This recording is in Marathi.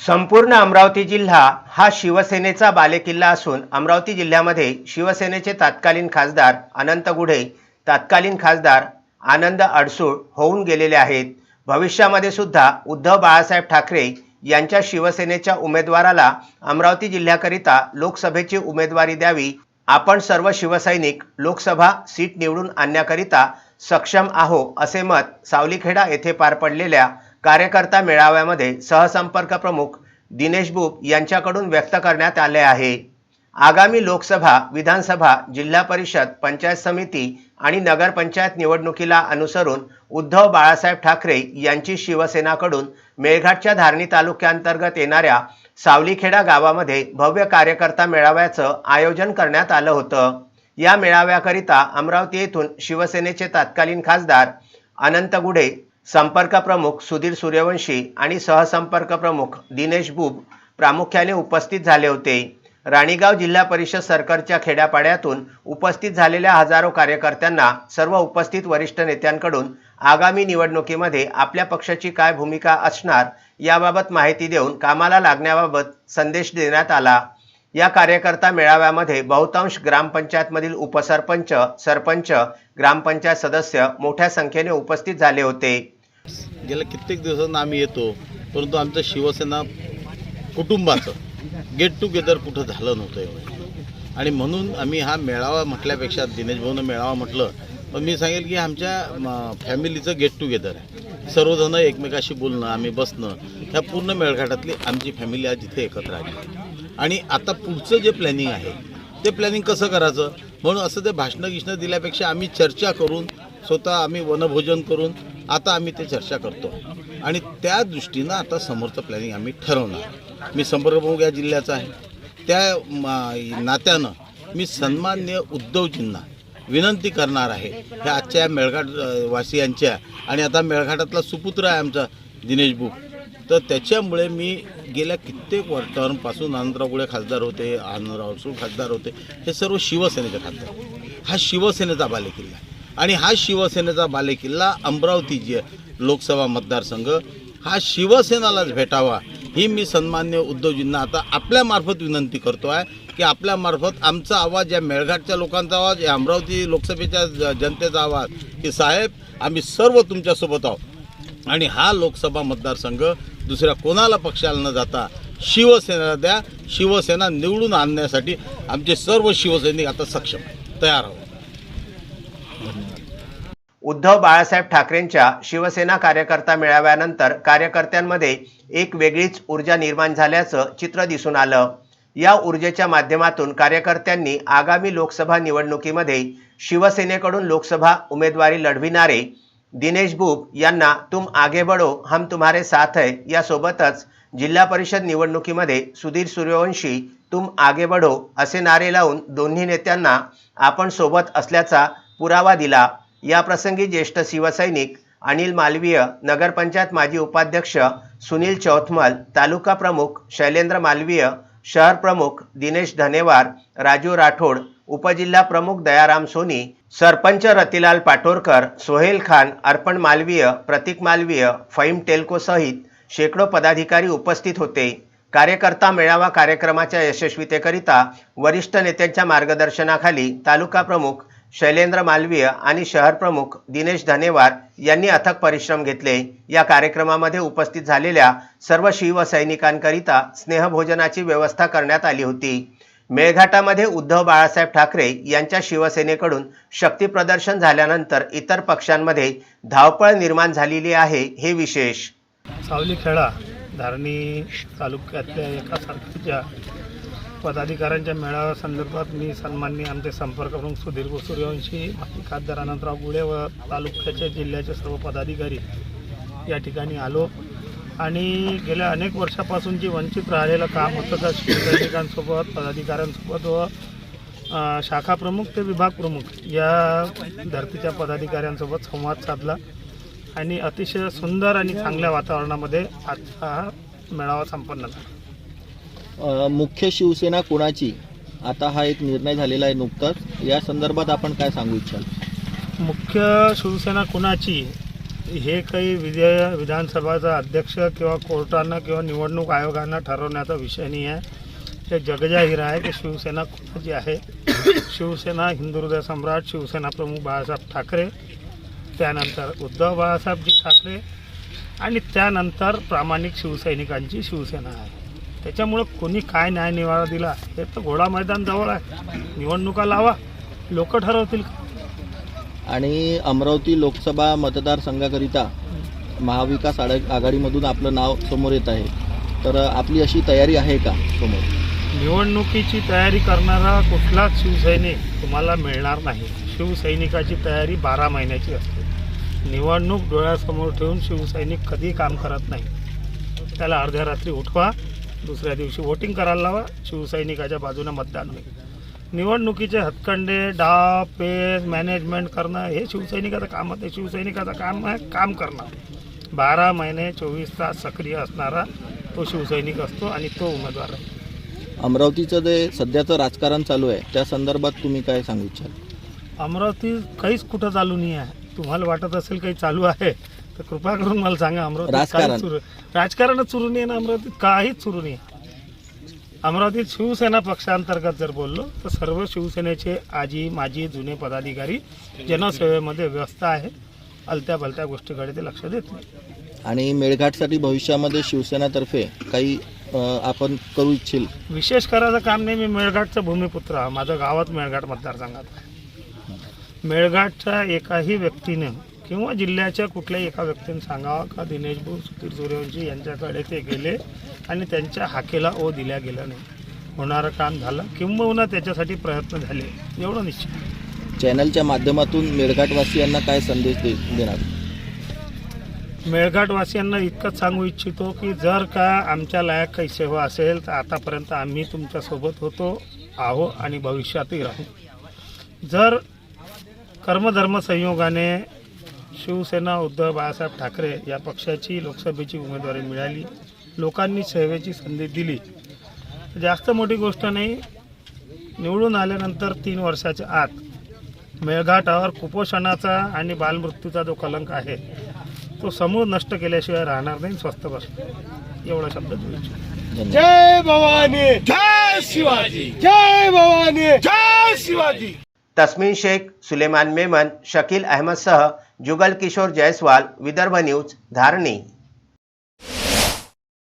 संपूर्ण अमरावती जिल्हा हा शिवसेनेचा बालेकिल्ला असून अमरावती जिल्ह्यामध्ये शिवसेनेचे तत्कालीन खासदार अनंत गुढे तत्कालीन खासदार आनंद अडसूळ होऊन गेलेले आहेत. भविष्यामध्ये सुद्धा उद्धव बाळासाहेब ठाकरे यांच्या शिवसेनेच्या उमेदवाराला अमरावती जिल्ह्याकरिता लोकसभेची उमेदवारी द्यावी. आपण सर्व शिवसैनिक लोकसभा सीट निवडून आणण्याकरिता सक्षम आहो असे मत सावलीखेडा येथे पार पडलेल्या कार्यकर्ता मेळाव्यामध्ये सहसंपर्क प्रमुख दिनेश बुब यांच्याकडून व्यक्त करण्यात आले आहे. आगामी लोकसभा विधानसभा जिल्हा परिषद पंचायत समिती आणि नगरपंचायत निवडणुकीला अनुसरून उद्धव बाळासाहेब ठाकरे यांची शिवसेनाकडून मेळघाटच्या धारणी तालुक्यांतर्गत येणाऱ्या सावलीखेडा गावामध्ये भव्य कार्यकर्ता मेळाव्याचं आयोजन करण्यात आलं होतं. या मेळाव्याकरिता अमरावती येथून शिवसेनेचे तत्कालीन खासदार अनंत गुढे संपर्क प्रमुख सुधीर सूर्यवंशी आणि सहसंपर्क प्रमुख दिनेश बुब प्रामुख्याने उपस्थित झाले होते. राणीगाव जिल्हा परिषद सरकारच्या खेड्यापाड्यातून उपस्थित झालेल्या हजारो कार्यकर्त्यांना सर्व उपस्थित वरिष्ठ नेत्यांकडून आगामी निवडणुकीमध्ये आपल्या पक्षाची काय भूमिका असणार याबाबत माहिती देऊन कामाला लागण्याबाबत संदेश देण्यात आला. या कार्यकर्ता मेळाव्यामध्ये बहुतांश ग्रामपंचायतमधील उपसरपंच सरपंच ग्रामपंचायत सदस्य मोठ्या संख्येने उपस्थित झाले होते. गेल्या कित्येक दिवसांना आम्ही येतो परंतु आमचं शिवसेना कुटुंबाचं गेट टुगेदर कुठं झालं नव्हतं एवढं. आणि म्हणून आम्ही हा मेळावा म्हटल्यापेक्षा दिनेश भाऊनं मेळावा म्हटलं पण मी सांगेल की आमच्या फॅमिलीचं गेट टुगेदर आहे. सर्वजण एकमेकाशी बोलणं आम्ही बसणं ह्या पूर्ण मेळघाटातली आमची फॅमिली आज इथे एकत्र आली. आणि आता पुढचं जे प्लॅनिंग आहे ते प्लॅनिंग कसं करायचं? म्हणून असं ते भाषणं गिषणं दिल्यापेक्षा आम्ही चर्चा करून स्वतः आम्ही वनभोजन करून आता आम्ही ते चर्चा करतो. आणि त्या दृष्टीनं आता समोरचं प्लॅनिंग आम्ही ठरवणार. मी संपर्क या जिल्ह्याचा आहे. त्या नात्यानं मी सन्मान्य उद्धवजींना विनंती करणार आहे. ह्या आजच्या या मेळघाट वासियांच्या आणि आता मेळघाटातला सुपुत्र आहे आमचा दिनेश बुक तर त्याच्यामुळे मी गेल्या कित्येक वर्षांपासून आनंदराव गुळे खासदार होते आनंदराव खासदार होते. हे सर्व शिवसेनेचे खासदार. हा शिवसेनेचा बालेकिल्ला आणि हा शिवसेनेचा बालेकिल्ला अमरावती जे लोकसभा मतदारसंघ हा शिवसेनालाच भेटावा ही मी सन्मान्य उद्धवजींना आता आपल्यामार्फत विनंती करतो आहे की आपल्यामार्फत आमचा आवाज या मेळघाटच्या लोकांचा आवाज या अमरावती लोकसभेच्या जनतेचा आवाज की साहेब आम्ही सर्व तुमच्यासोबत आहोत. आणि हा लोकसभा मतदारसंघ दुसऱ्या कोणाला पक्षाला न जाता शिवसेनेला द्या शिवसेना निवडून आणण्यासाठी आमचे सर्व शिवसैनिक आता सक्षम तयार आहोत. उद्धव बाळासाहेब ठाकरेंच्या शिवसेना कार्यकर्ता मेळाव्यानंतर कार्यकर्त्यांमध्ये एक वेगळीच ऊर्जा निर्माण झाल्याचं चित्र दिसून आलं. या ऊर्जेच्या माध्यमातून कार्यकर्त्यांनी आगामी लोकसभा निवडणुकीमध्ये शिवसेनेकडून लोकसभा उमेदवारी लढविणारे दिनेश बुब यांना तुम आगे बढो हम तुम्हारे साथ है यासोबतच जिल्हा परिषद निवडणुकीमध्ये सुधीर सूर्यवंशी तुम आगे बढो असे नारे लावून दोन्ही नेत्यांना आपण सोबत असल्याचा पुरावा दिला. या प्रसंगी ज्येष्ठ शिवसैनिक अनिल मालवीय नगरपंचायत माजी उपाध्यक्ष सुनील चौथमल तालुका प्रमुख शैलेंद्र मालवीय शहर प्रमुख दिनेश धनेवार राजू राठोड उपजिल्हा प्रमुख दयाराम सोनी सरपंच रतिलाल पाटोरकर सोहेल खान अर्पण मालवीय प्रतीक मालवीय फईम टेल्को सहित शेकडो पदाधिकारी उपस्थित होते. कार्यकर्ता मेळावा कार्यक्रमाच्या यशस्वीतेकरिता वरिष्ठ नेत्यांच्या मार्गदर्शनाखाली तालुका प्रमुख शैलेंद्र मालवीय आणि शहरप्रमुख दिनेश धनेवार यांनी अथक परिश्रम घेतले. या कार्यक्रमामध्ये उपस्थित झालेल्या सर्व शिवसैनिकांकरिता स्नेहभोजनाची व्यवस्था करण्यात आली होती. मेळघाटामध्ये उद्धव बाळासाहेब ठाकरे यांच्या शिवसेनेकडून शक्ती प्रदर्शन झाल्यानंतर इतर पक्षांमध्ये धावपळ निर्माण झालेली आहे हे विशेष. सावली खेळा धारणी तालुक्यातल्या एका सरकारच्या पदाधिकाऱ्यांच्या मेळाव्यासंदर्भात मी सन्माननीय आमचे संपर्क प्रमुख सुधीर सूर्यवंशी माजी खासदार अनंतराव गुळे व तालुक्याच्या जिल्ह्याचे सर्व पदाधिकारी या ठिकाणी आलो. आणि गेल्या अनेक वर्षापासून जी वंचित राहिलेलं काम होतं त्या शिवसैनिकांसोबत पदाधिकाऱ्यांसोबत व शाखा प्रमुख ते विभाग प्रमुख या धर्तीच्या पदाधिकाऱ्यांसोबत संवाद साधला. आणि अतिशय सुंदर आणि चांगल्या वातावरणामध्ये आजचा मेळावा संपन्न झाला. मुख्य शिवसेना कोणाची? आता हा एक निर्णय झालेला आहे नुकताच. या संदर्भात आपण काय सांगू इच्छाल मुख्य शिवसेना कुणाची? हे काही विजय विधानसभाचा अध्यक्ष किंवा कोर्टानं किंवा निवडणूक आयोगानं ठरवण्याचा विषय नाही आहे. ते जगजाहीर आहे की शिवसेना कोणाची आहे? शिवसेना हिंदुहृदय सम्राट शिवसेना प्रमुख बाळासाहेब ठाकरे त्यानंतर उद्धव बाळासाहेबजी ठाकरे आणि त्यानंतर प्रामाणिक शिवसैनिकांची शिवसेना आहे. त्याच्यामुळं कोणी काय न्याय निवाडा दिला हे तर घोडा मैदान जवळ आहे. निवडणुका लावा. लोक ठरवतील. आणि अमरावती लोकसभा मतदारसंघाकरिता महाविकास आघा- आघाडीमधून आपलं नाव समोर येत आहे. तर आपली अशी तयारी आहे का समोर? निवडणुकीची तयारी करणारा कुठलाच शिवसैनिक तुम्हाला मिळणार नाही. शिवसैनिकाची तयारी बारा महिन्याची असते. निवडणूक डोळ्यासमोर ठेवून शिवसैनिक कधी काम करत नाही. त्याला अर्ध्या रात्री उठवा. दुसऱ्या दिवशी वोटिंग करायला लावा. शिवसैनिकाच्या बाजूने मतदान होईल. निवडणुकीचे हतकंडे डाव पेच मॅनेजमेंट करणं हे शिवसैनिकाचं काम आहे शिवसैनिकाचं काम आहे काम करणं. बारा महिने चोवीस तास सक्रिय असणारा तो शिवसैनिक असतो आणि तो उमेदवार आहे. अमरावतीचं जे सध्याचं राजकारण चालू आहे त्या संदर्भात तुम्ही काय सांगू इच्छाल अमरावती काहीच कुठं चालू नाही आहे. तुम्हाला वाटत असेल काही चालू आहे. तर कृपा करून मला सांगा अमरावतीत राजकारण. काहीच सुरू राजकारणच सुरू नाही आहे ना अमरावतीत काहीच सुरू नाही. आहे. अमरावतीत शिवसेना पक्षांतर्गत जर बोललो तर सर्व शिवसेनेचे आजी माजी जुने पदाधिकारी जनसेवेमध्ये व्यस्त आहे. अलत्या भलत्या गोष्टीकडे ते लक्ष देत नाही. आणि मेळघाटसाठी भविष्यामध्ये शिवसेनातर्फे काही अ, आपण करू इच्छिल. विशेष करायचं काम नाही मी मेळघाटचा भूमिपुत्र आहे. माझं गावात मेळघाट मतदारसंघात आहे. मेळघाटच्या एकाही व्यक्तीने किंवा जिल्ह्याच्या कुठल्याही एका व्यक्तीने सांगावं का दिनेश भाऊ सुधीर सूर्यवंशी यांच्याकडे ते गेले आणि त्यांच्या हाकेला ओ दिल्या गेला नाही. होणारं काम झालं किंबहुना त्याच्यासाठी प्रयत्न झाले. एवढं निश्चित. चॅनलच्या माध्यमातून मेळघाटवासियांना काय संदेश दे देणार? मेळघाटवासियांना इतकंच सांगू इच्छितो की जर का आमच्या लायक काही सेवा असेल तर आतापर्यंत आम्ही तुमच्यासोबत होतो आहो आणि भविष्यातही राहू. जर कर्मधर्म संयोगाने शिवसेना उद्धव बाळासाहेब ठाकरे या पक्षाची लोकसभेची उमेदवारी मिळाली. लोकांनी सेवेची संधी दिली. जास्त मोठी गोष्ट नाही निवडून आल्यानंतर तीन वर्षाच्या आत मेळघाटावर कुपोषणाचा आणि बालमृत्यूचा जो कलंक आहे तो समूळ नष्ट केल्याशिवाय राहणार नाही स्वस्त बस. एवढा शब्द देऊ इच्छितो. धन्यवाद. जय भवानी जय शिवाजी जय भवानी जय शिवाजी. तस्मीन शेख सुलेमान मेमन शकील अहमदसह जुगल किशोर जयस्वाल विदर्भ न्यूज धारणी.